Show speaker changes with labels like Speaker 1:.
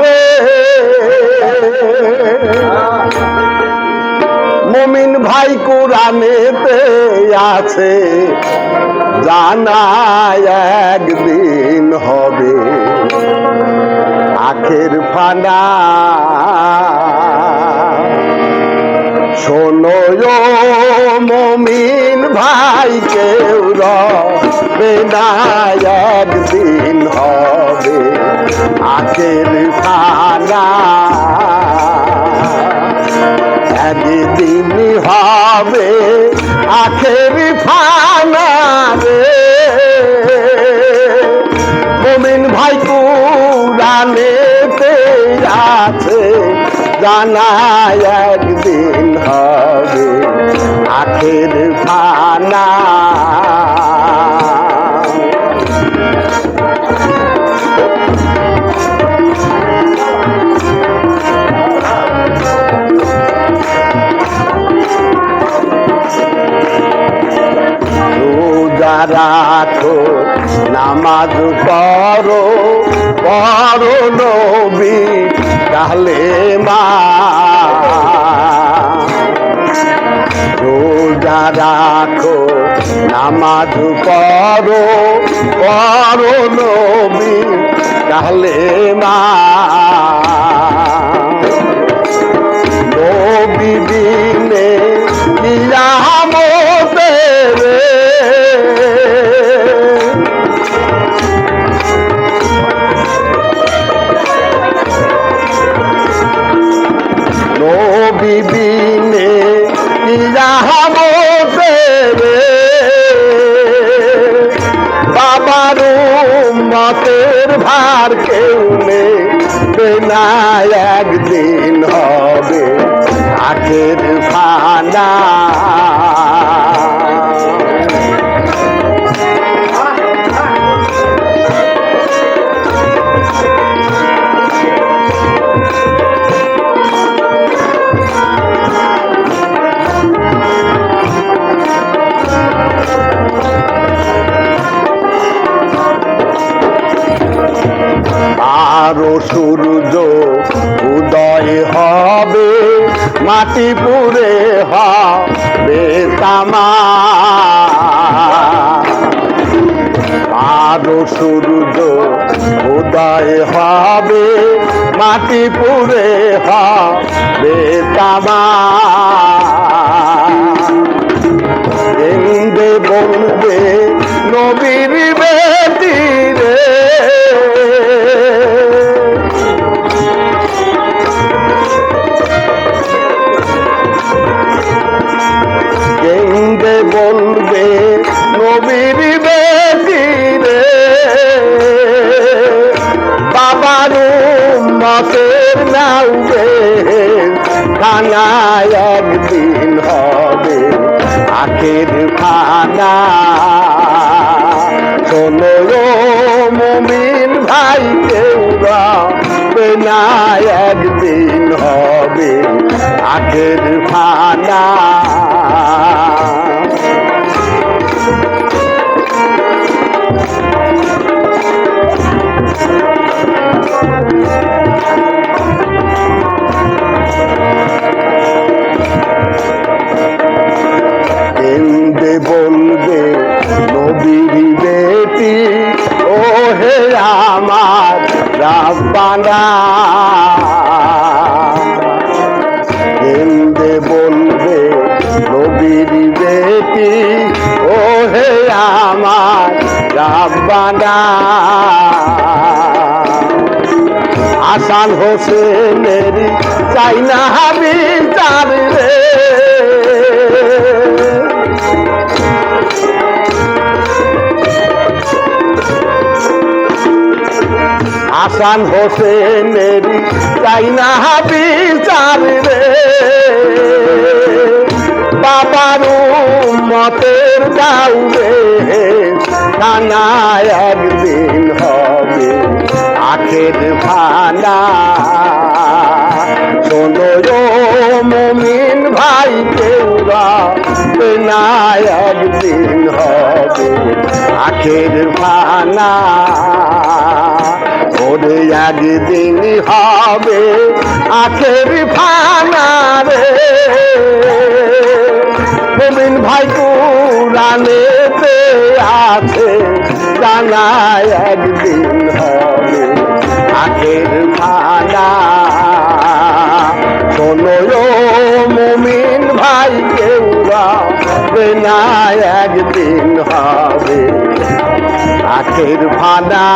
Speaker 1: রে। মমিন ভাই কোরআনেতে আছে জানা একদিন হবে। আখের ফানা শোনো মমিন ভাই, কেউ রবে না, একদিন হবে। আখের ফানা একদিন হবে আখের ফানা রে। মমিন ভাই কুরানেতে আছে জানা একদিন হবে আখের ফানা রাখো নামাজ পড়ো পড়ো নবী কালে মা। রোজা রাখো, নামাজ পড়ো পড়ো নবী কালে মা। ভার কেউ নেবে না একদিন হবে আখের ফানা আরও সূর্য উদয় হবে, মাটি পুরে হবে তামা। আরও সূর্য উদয় হবে, মাটি পুরে হবে তামা। বলবে নবীর কেন্দে বলবে, নবীর বেটি রে বাবার মতের নাউবে খানায় একদিন হবে, আখের খানা শোনো মমিন ভাই কেউ রবে না একদিন হবে, আখের খানা রাব্বানা কেন্দে বলবে নবীর বেটি ও হে আমার রাব্বানা আসান হোসেনের চাই না হাবি রে। হাসান হোসেনের চাই না বিচার রে। বাবার মতের যাওবে থানায় একদিন হবে আখের ভানা শোনো মমিন ভাই কেউরা না একদিন হবে। আখের ফানা ওরে একদিন হবে আখের ফানা রে। গোবিন ভাই কুরানেতে আছে জানা একদিন হবে আখের ফানা না একদিন হবে। আখের ফানা